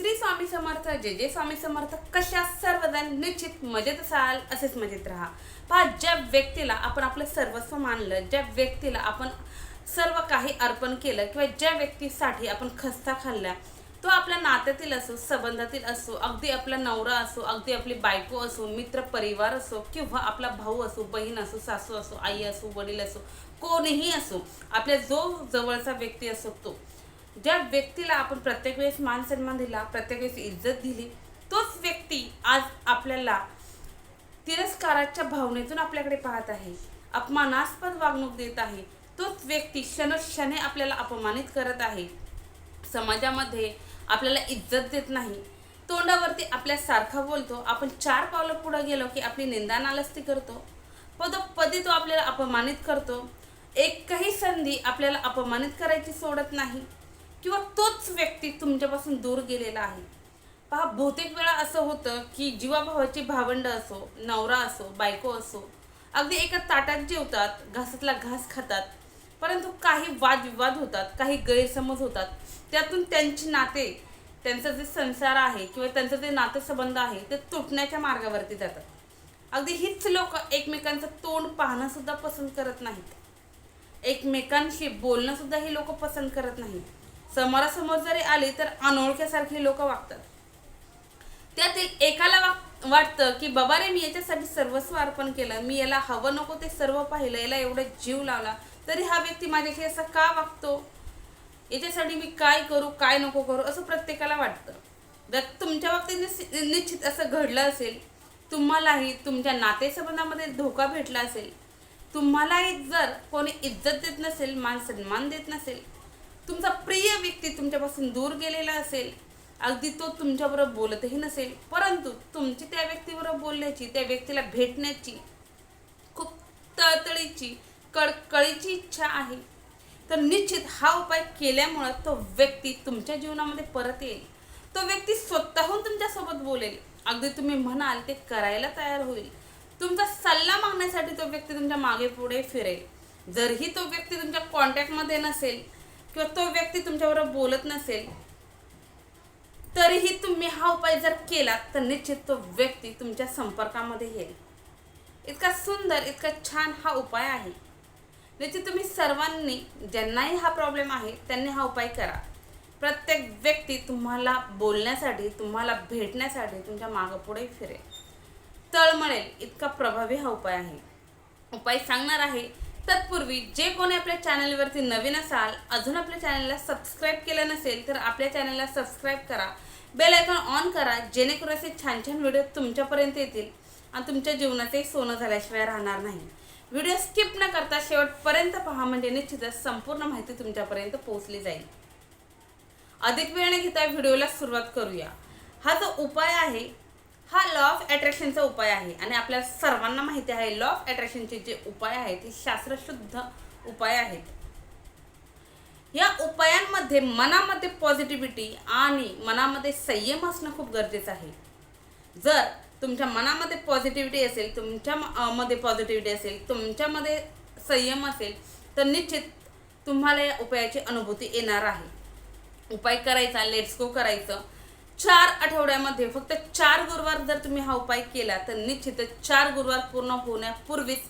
श्री स्वामी समर्थ जे जे स्वामी समर्थ. कशा सर्वजण निश्चित मजेत असाल असेच मजेत राहा. पहा ज्या व्यक्तीला आपण आपलं सर्वस्व मानलं ज्या व्यक्तीला आपण सर्व काही अर्पण केलं किंवा ज्या व्यक्तीसाठी आपण खस्ता खाल्ल्या तो आपल्या नात्यातील असो संबंधातील असो अगदी आपला नवरा असो अगदी आपली बायको असो मित्र परिवार असो किंवा आपला भाऊ असो बहीण असो सासू असो आई असो वडील असो कोणीही असो आपल्या जो जवळचा व्यक्ती असो तो ज्या व्यक्तीला आपण प्रत्येक वेळेस मान सन्मान दिला प्रत्येक वेळेस इज्जत दिली तोच व्यक्ती आज आपल्याला तिरस्काराच्या भावनेतून आपल्याकडे पाहत आहे. अपमानास्पद वागणूक देत आहे. तोच व्यक्ती क्षणक्षणे आपल्याला अपमानित करत आहे. समाजामध्ये आपल्याला इज्जत देत नाही. तोंडावरती आपल्यासारखा बोलतो. आपण चार पावलं पुढं गेलो की आपली निंदा नालस्ती करतो. पदोपदी तो आपल्याला अपमानित करतो. एकही संधी आपल्याला अपमानित करायची सोडत नाही. किंवा तोच व्यक्ती तुमच्यापासून दूर गेलेला आहे. पहा बहुतेक वेळा असं होतं की जीवाभावाची भावंड असो नवरा असो बायको असो अगदी एका ताटात जेवतात घासातला घास खातात परंतु काही वादविवाद होतात काही गैरसमज होतात. त्यातून त्यांची नाते त्यांचा जे संसार आहे किंवा त्यांचं जे नातेसंबंध आहे ते तुटण्याच्या मार्गावरती जातात. अगदी हीच लोक एकमेकांचं तोंड पाहणंसुद्धा पसंत करत नाहीत. एकमेकांशी बोलणंसुद्धा ही लोक पसंत करत नाहीत. समोरासमोर जरी आली तर अनोळख्यासारखी लोक वागतात. त्यातील एकाला वाग वाटतं की बाबा रे मी याच्यासाठी सर्वस्व अर्पण केलं. मी याला हवं नको ते सर्व पाहिलं. याला एवढा जीव लावला. तरी हा व्यक्ती माझ्याशी असा का वागतो? याच्यासाठी मी काय करू काय नको करू? असं प्रत्येकाला वाटतं. जर तुमच्या बाबतीत निश्चित असं घडलं असेल तुम्हालाही तुमच्या नातेसंबंधामध्ये धोका भेटला असेल तुम्हालाही जर कोणी इज्जत देत नसेल मान सन्मान देत नसेल तुमचा प्रिय व्यक्ती तुमच्यापासून दूर गेलेला असेल अगदी तो तुमच्याबरोबर बोलतही नसेल परंतु तुमची त्या व्यक्तीबरोबर बोलण्याची त्या व्यक्तीला भेटण्याची खूप तळतळीची कळकळीची इच्छा आहे. तर निश्चित हा उपाय केल्यामुळं तो व्यक्ती तुमच्या जीवनामध्ये परत येईल. तो व्यक्ती स्वतःहून तुमच्यासोबत बोलेल. अगदी तुम्ही म्हणाल ते करायला तयार होईल. तुमचा सल्ला मागण्यासाठी तो व्यक्ती तुमच्या मागे पुढे फिरेल. जरही तो व्यक्ती तुमच्या कॉन्टॅक्टमध्ये नसेल किंवा तो व्यक्ती तुमच्याबरोबर बोलत नसेल तरीही तुम्ही हा उपाय जर केला तर निश्चित तो व्यक्ती तुमच्या संपर्कामध्ये येईल. इतका सुंदर इतका छान हा उपाय आहे. निश्चित तुम्ही सर्वांनी ज्यांनाही हा प्रॉब्लेम आहे त्यांनी हा उपाय करा. प्रत्येक व्यक्ती तुम्हाला बोलण्यासाठी तुम्हाला भेटण्यासाठी तुमच्या मागपुढे फिरेल. तळमळेल इतका प्रभावी हा उपाय आहे. उपाय सांगणार आहे तत्पूर्वी जे कोणी आपल्या चॅनलवरती नवीन असाल अजून आपल्या चॅनलला सबस्क्राईब केलं नसेल तर आपल्या चॅनलला सबस्क्राईब करा. बेल आयकॉन ऑन करा जेणेकरून असे छान छान व्हिडिओ तुमच्यापर्यंत येतील आणि तुमच्या जीवनातही सोनं झाल्याशिवाय राहणार नाही. व्हिडिओ स्किप न करता शेवटपर्यंत पहा म्हणजे निश्चितच संपूर्ण माहिती तुमच्यापर्यंत पोहोचली जाईल. अधिक वेळ न घेता व्हिडिओला सुरुवात करूया. हा जो उपाय आहे हा लॉ ऑफ अट्रॅक्शनचा उपाय आहे. आणि आपल्या सर्वांना माहिती आहे लॉ ऑफ अट्रॅक्शनचे जे उपाय आहेत ते शास्त्रशुद्ध उपाय आहेत. या उपायांमध्ये मनामध्ये पॉझिटिव्हिटी आणि मनामध्ये संयम असणं खूप गरजेचं आहे. जर तुमच्या मनामध्ये पॉझिटिव्हिटी असेल तुमच्या म- मध्ये पॉझिटिव्हिटी असेल तुमच्यामध्ये संयम असेल तर निश्चित तुम्हाला या उपायाची अनुभूती येणार आहे. उपाय करायचा लेट्स गो करायचं. चार आठवड्यामध्ये फक्त चार गुरुवार जर तुम्ही हा उपाय केला तर निश्चितच चार गुरुवार पूर्ण होण्यापूर्वीच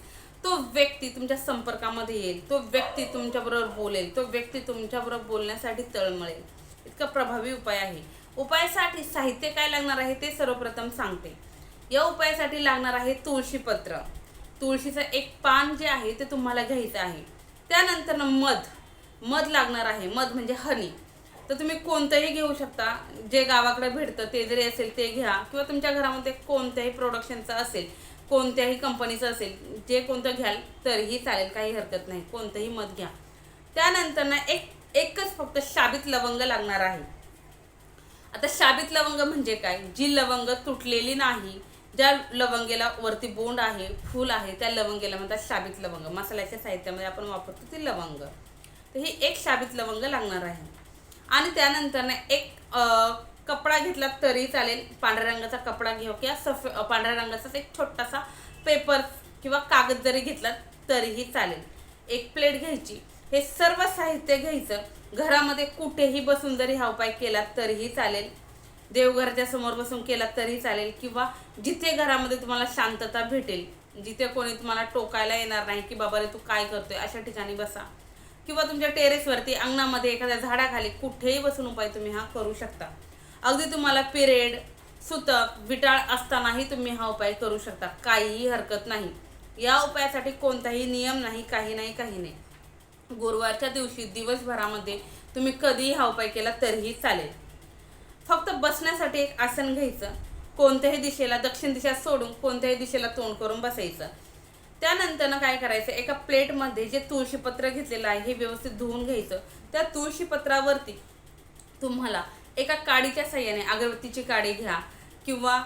तो व्यक्ती तुमच्या संपर्कामध्ये येईल. तो व्यक्ती तुमच्याबरोबर बोलेल. तो व्यक्ती तुमच्याबरोबर बोलण्यासाठी तळमळेल. इतका प्रभावी उपाय आहे. उपायासाठी साहित्य काय लागणार आहे ते सर्वप्रथम सांगते. या उपायासाठी लागणार आहे तुळशीपत्र तुळशीचं एक पान जे आहे ते तुम्हाला घ्यायचं आहे. त्यानंतर मध. मध लागणार आहे. मध म्हणजे हनी. तर तुम्ही कोणतंही घेऊ शकता. जे गावाकडे भेटतं ते जरी असेल ते घ्या. किंवा तुमच्या घरामध्ये कोणत्याही प्रोडक्शनचं असेल कोणत्याही कंपनीचं असेल जे कोणतं घ्याल तरीही चालेल काही हरकत नाही. कोणतंही मत घ्या. त्यानंतर ना एक एकच फक्त शाबित लवंग लागणार आहे. आता शाबित लवंग म्हणजे काय? जी लवंग तुटलेली नाही ज्या लवंगेला वरती बोंड आहे फूल आहे त्या लवंगेला म्हणतात शाबित लवंग. मसाल्याच्या साहित्यामध्ये आपण वापरतो ती लवंग. तर ही एक शाबित लवंग लागणार आहे. आणि त्यानंतर ना एक कपडा घेतला तरी चालेल. पांढऱ्या रंगाचा कपडा घेऊ किंवा सफे पांढऱ्या रंगाचाच एक छोटासा पेपर किंवा कागद जरी घेतला तरीही चालेल. एक प्लेट घ्यायची. हे सर्व साहित्य घ्यायचं. घरामध्ये कुठेही बसून जरी हा उपाय केला तरीही चालेल. देवघराच्या समोर बसून केला तरी चालेल किंवा जिथे घरामध्ये तुम्हाला शांतता भेटेल जिथे कोणी तुम्हाला टोकायला येणार नाही की बाबा रे तू काय करतोय अशा ठिकाणी बसा. किंवा तुमच्या टेरेसवरती अंगणामध्ये एखाद्या झाडाखाली कुठेही बसून उपाय तुम्ही हा करू शकता. अगदी तुम्हाला पिरियड सुतक विटाळ असतानाही तुम्ही हा उपाय करू शकता. काहीही हरकत नाही. या उपायासाठी कोणताही नियम नाही काही नाही काही नाही. गुरुवारच्या दिवशी दिवसभरामध्ये तुम्ही कधीही हा उपाय केला तरीही चालेल. फक्त बसण्यासाठी एक आसन घ्यायचं. कोणत्याही दिशेला दक्षिण दिशा सोडून कोणत्याही दिशेला तोंड करून बसायचं. त्यानंतर काय करायचं एका प्लेटमध्ये जे तुळशीपत्र घेतलेलं आहे हे व्यवस्थित धुवून घ्यायचं. त्या तुळशीपत्रावरती तुम्हाला एका काडीच्या साह्याने अगरबत्तीची काडी घ्या किंवा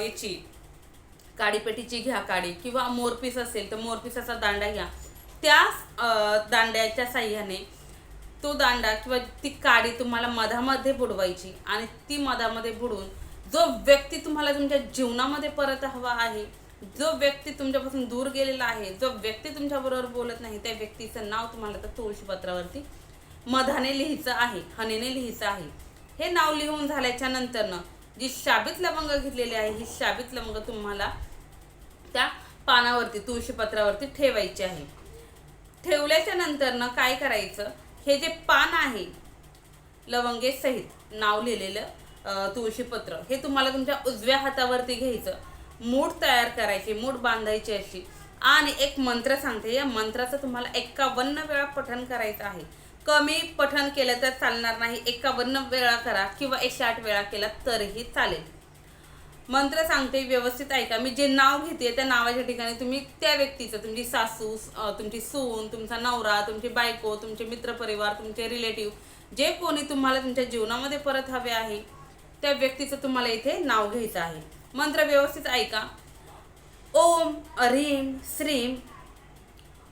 याची काडीपेटीची घ्या काडी किंवा मोरपीस असेल तर मोरपिसाचा दांडा घ्या. त्या दांड्याच्या साह्याने तो दांडा किंवा ती काडी तुम्हाला मधामध्ये बुडवायची आणि ती मधामध्ये बुडवून जो व्यक्ती तुम्हाला तुमच्या जीवनामध्ये परत हवा आहे जो व्यक्ती तुमच्यापासून दूर गेलेला आहे जो व्यक्ती तुमच्याबरोबर बोलत नाही त्या व्यक्तीचं नाव तुम्हाला त्या तुळशीपत्रावरती मधाने लिहायचं आहे हनेने लिहायचं आहे. हे नाव लिहून झाल्याच्या नंतरनं जी शाबित लवंग घेतलेली आहे ही शाबित लवंग तुम्हाला त्या पानावरती तुळशीपत्रावरती ठेवायची आहे. ठेवल्याच्या नंतरनं काय करायचं? हे जे पान आहे लवंगे सहित नाव लिहिलेलं तुळशीपत्र हे तुम्हाला तुमच्या उजव्या हातावरती घ्यायचं. मूठ तयार करायची मूठ बांधायची अशी. आणि एक मंत्र सांगते या मंत्राचं तुम्हाला एक्कावन्न वेळा पठण करायचं आहे. कमी पठण केलं तर चालणार नाही एकावन्न वेळा करा किंवा एकशे आठ वेळा केला तरीही चालेल. मंत्र सांगते व्यवस्थित ऐका. मी जे नाव घेते त्या नावाच्या ठिकाणी तुम्ही त्या व्यक्तीचं तुमची सासू तुमची सून तुमचा नवरा तुमची बायको तुमचे मित्रपरिवार तुमचे रिलेटिव्ह जे कोणी तुम्हाला तुमच्या जीवनामध्ये परत हवे आहे त्या व्यक्तीचं तुम्हाला इथे नाव घ्यायचं आहे. मंत्र व्यवस्थित ऐका. ओम अरीम श्रीम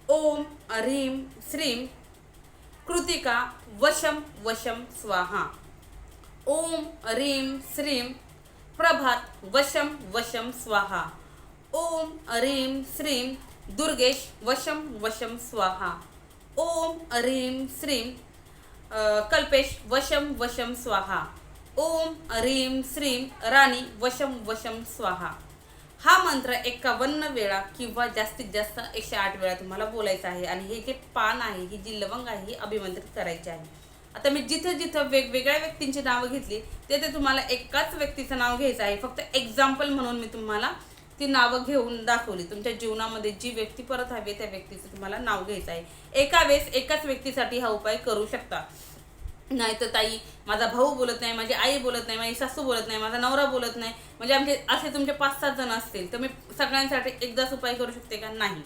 ओम अरीम श्रीम कृतिका वशम वशम स्वाहा. ओम रीम श्रीम प्रभात वशम वशम स्वाहा. ओम रीम श्रीम दुर्गेश वशम वशम स्वाहा. ओम रीम श्रीम कल्पेश वशम वशम स्वाहा. ओम रीम श्रीम राणी वशम वशम स्वाहा. हा मंत्र एकावन्न वेळा किंवा जास्तीत जास्त एकशे आठ वेळा तुम्हाला बोलायचं आहे आणि हे जे पान आहे ही जी लवंग आहे ही अभिमंत्रित करायची आहे. आता मी जिथं जिथं वेगवेगळ्या व्यक्तींची नावं घेतली तिथे तुम्हाला एकाच व्यक्तीचं नाव घ्यायचं आहे. फक्त एक्झाम्पल म्हणून मी तुम्हाला ती नावं घेऊन दाखवली. तुमच्या जीवनामध्ये जी व्यक्ती परत हवी आहे, त्या व्यक्तीचं तुम्हाला नाव घ्यायचं आहे. एका वेळेस एकाच व्यक्तीसाठी हा उपाय करू शकता. नाही तर ताई माझा भाऊ बोलत नाही माझी आई बोलत नाही माझी सासू बोलत नाही माझा नवरा बोलत नाही. म्हणजे आमचे असे तुमचे पाच सात जण असतील तर मी सगळ्यांसाठी एकदाच उपाय करू शकते का? नाही.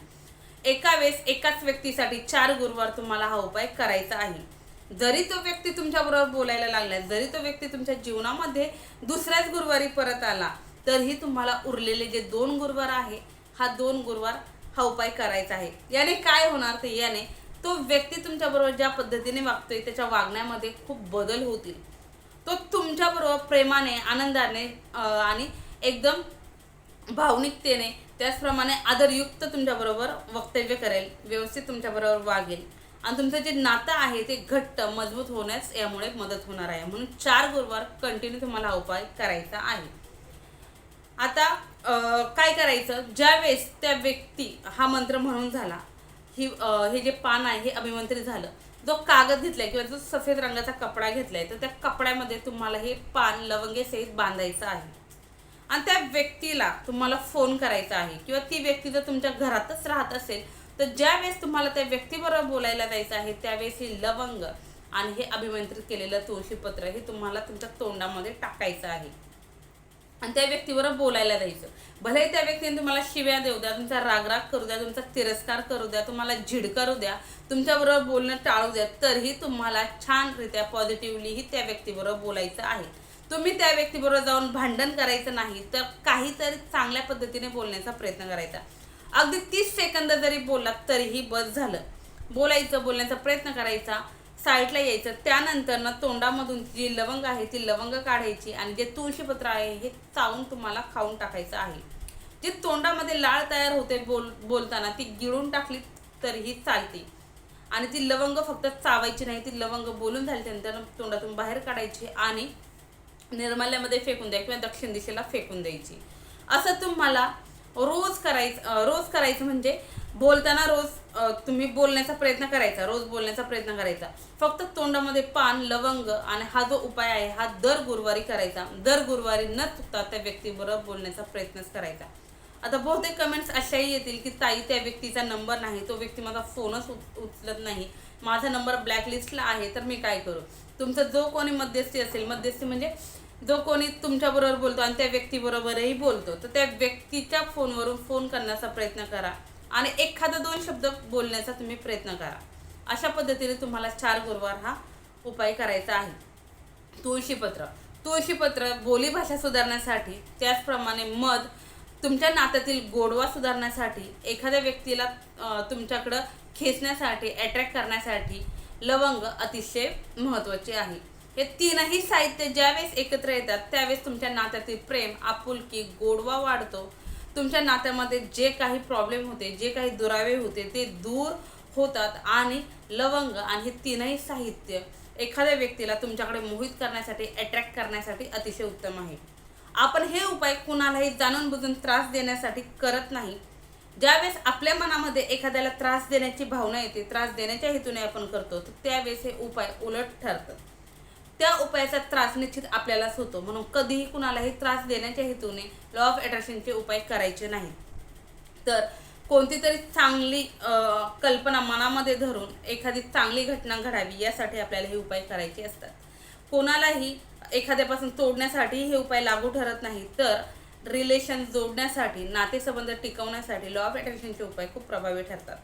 एका वेळेस एकाच व्यक्तीसाठी चार गुरुवार तुम्हाला हा उपाय करायचा आहे. जरी तो व्यक्ती तुमच्याबरोबर बोलायला लागला जरी तो व्यक्ती तुमच्या जीवनामध्ये दुसऱ्याच गुरुवारी परत आला तरीही तुम्हाला उरलेले जे दोन गुरुवार आहे हा दोन गुरुवार हा उपाय करायचा आहे. याने काय होणार तर याने तो व्यक्ती तुमच्याबरोबर ज्या पद्धतीने वागतोय त्याच्या वागण्यामध्ये खूप बदल होतील. तो तुमच्याबरोबर प्रेमाने आनंदाने आणि एकदम भावनिकतेने त्याचप्रमाणे आदरयुक्त तुमच्याबरोबर वक्तव्य करेल व्यवस्थित तुमच्याबरोबर वागेल. आणि तुमचं जे नातं आहे ते घट्ट मजबूत होण्यास यामुळे मदत होणार आहे. म्हणून चार गुरुवार कंटिन्यू तुम्हाला उपाय करायचा आहे. आता काय करायचं? ज्यावेळेस त्या व्यक्ती हा मंत्र म्हणून झाला ही हे जे पान आहे हे अभिमंत्रित झालं. जो कागद घेतलाय किंवा जो सफेद रंगाचा कपडा घेतलाय तर त्या कपड्यामध्ये तुम्हाला हे पान लवंगे सहित बांधायचं आहे. आणि त्या व्यक्तीला तुम्हाला फोन करायचा आहे किंवा ती व्यक्ती जर तुमच्या घरातच राहत असेल तर ज्या वेळेस तुम्हाला त्या व्यक्तीबरोबर बोलायला जायचं आहे त्यावेळेस ही लवंग आणि हे अभिमंत्रित केलेलं तुळशीपत्र हे तुम्हाला तुमच्या तोंडामध्ये टाकायचं आहे. आणि त्या व्यक्तीबरोबर बोलायला जायचं भले त्या व्यक्तीने तुम्हाला शिव्या देऊ द्या तुमचा रागराग करू द्या तुमचा तिरस्कार करू द्या तुम्हाला झिडकारू द्या तुमच्याबरोबर बोलणं टाळू द्या तरीही तुम्हाला छानरित्या पॉझिटिव्हलीही त्या व्यक्तीबरोबर बोलायचं आहे. तुम्ही त्या व्यक्तीबरोबर जाऊन भांडण करायचं नाही तर काहीतरी चांगल्या पद्धतीने बोलण्याचा प्रयत्न करायचा. अगदी तीस सेकंद जरी बोललात तरीही बस झालं. बोलायचं बोलण्याचा प्रयत्न करायचा. साईडला यायचं. त्यानंतर ना तोंडामधून जी लवंग आहे ती लवंग काढायची आणि जे तुळशीपत्र आहे हे चावून तुम्हाला खाऊन टाकायचं आहे. जे तोंडामध्ये लाळ तयार होते बोल बोलताना ती गिळून टाकली तरीही चालते. आणि ती लवंग फक्त चावायची नाही ती लवंग बोलून झाल्यानंतर तोंडातून बाहेर काढायची आणि निर्मल्यामध्ये फेकून द्या किंवा दक्षिण दिशेला फेकून द्यायची. असं तुम्हाला रोज करायचं रोज करायचं म्हणजे बोलताना रोज तुम्ही बोलण्याचा प्रयत्न करायचा रोज बोलण्याचा प्रयत्न करायचा. फक्त तोंडामध्ये पान लवंग आणि हा जो उपाय आहे हा दर गुरुवारी करायचा. दर गुरुवारी न चुकता त्या व्यक्तीबरोबर बोलण्याचा प्रयत्नच करायचा. आता बहुतेक कमेंट्स अशाही येतील की ताई त्या व्यक्तीचा नंबर नाही तो व्यक्ती माझा फोनच उच- उचलत नाही. माझा नंबर ब्लॅकलिस्टला आहे तर मी काय करू? तुमचा जो कोणी मध्यस्थी असेल मध्यस्थी म्हणजे जो कोणी तुमच्याबरोबर बोलतो आणि त्या व्यक्तीबरोबरही बोलतो तर त्या व्यक्तीच्या फोनवरून फोन करण्याचा प्रयत्न करा आणि एखादा दोन शब्द बोलण्याचा तुम्ही प्रयत्न करा. अशा पद्धतीने तुम्हाला चार गुरुवार हा उपाय करायचा आहे. तुळशीपत्र तुळशीपत्र बोलीभाषा सुधारण्यासाठी त्याचप्रमाणे मध तुमच्या नात्यातील गोडवा सुधारण्यासाठी एखाद्या व्यक्तीला तुमच्याकडं खेचण्यासाठी अट्रॅक्ट करण्यासाठी लवंग अतिशय महत्त्वाचे आहे. हे तीनही साहित्य ज्यावेळेस एकत्र येतात त्यावेळेस तुमच्या नात्यातील प्रेम आपुलकी गोडवा वाढतो. तुमच्या नात्यामध्ये जे काही प्रॉब्लेम होते जे काही दुरावे होते ते दूर होतात आणि लवंग आणि हे तीनही साहित्य एखाद्या व्यक्तीला तुमच्याकडे मोहित करण्यासाठी अट्रॅक्ट करण्यासाठी अतिशय उत्तम आहे. आपण हे उपाय कुणालाही जाणून बुजून त्रास देण्यासाठी करत नाही. ज्यावेळेस आपल्या मनामध्ये एखाद्याला त्रास देण्याची भावना येते त्रास देण्याच्या हेतूने आपण करतो तर त्यावेळेस हे उपाय उलट ठरतात. त्या उपायाचा त्रास निश्चित आपल्यालाच होतो. म्हणून कधीही कुणालाही त्रास देण्याच्या हेतूने लॉ ऑफ अट्रॅक्शनचे उपाय करायचे नाहीत. तर कोणती तरी चांगली कल्पना मनामध्ये धरून एखादी चांगली घटना घडावी यासाठी आपल्याला हे उपाय करायचे असतात. कोणालाही एखाद्यापासून तोडण्यासाठी हे उपाय लागू ठरत नाही. तर रिलेशन जोडण्यासाठी नातेसंबंध टिकवण्यासाठी लॉ ऑफ अट्रॅक्शनचे उपाय खूप प्रभावी ठरतात.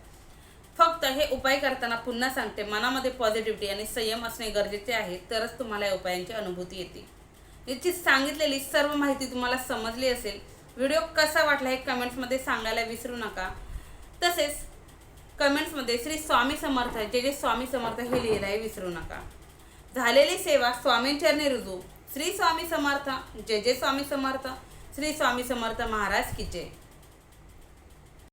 फक्त हे उपाय करताना पुन्हा सांगते मनामध्ये पॉझिटिव्हिटी आणि संयम असणे गरजेचे आहे तरच तुम्हाला या उपायांची अनुभूती येते. निश्चित सांगितलेली सर्व माहिती तुम्हाला समजली असेल व्हिडिओ कसा वाटला हे कमेंट्समध्ये सांगायला विसरू नका. तसेच कमेंट्समध्ये श्री स्वामी समर्थ जे जे स्वामी समर्थ हे लिहिलंय विसरू नका. झालेली सेवा स्वामींचरणी रुजू. श्री स्वामी समर्थ जय जय स्वामी समर्थ. श्री स्वामी समर्थ महाराज की जय.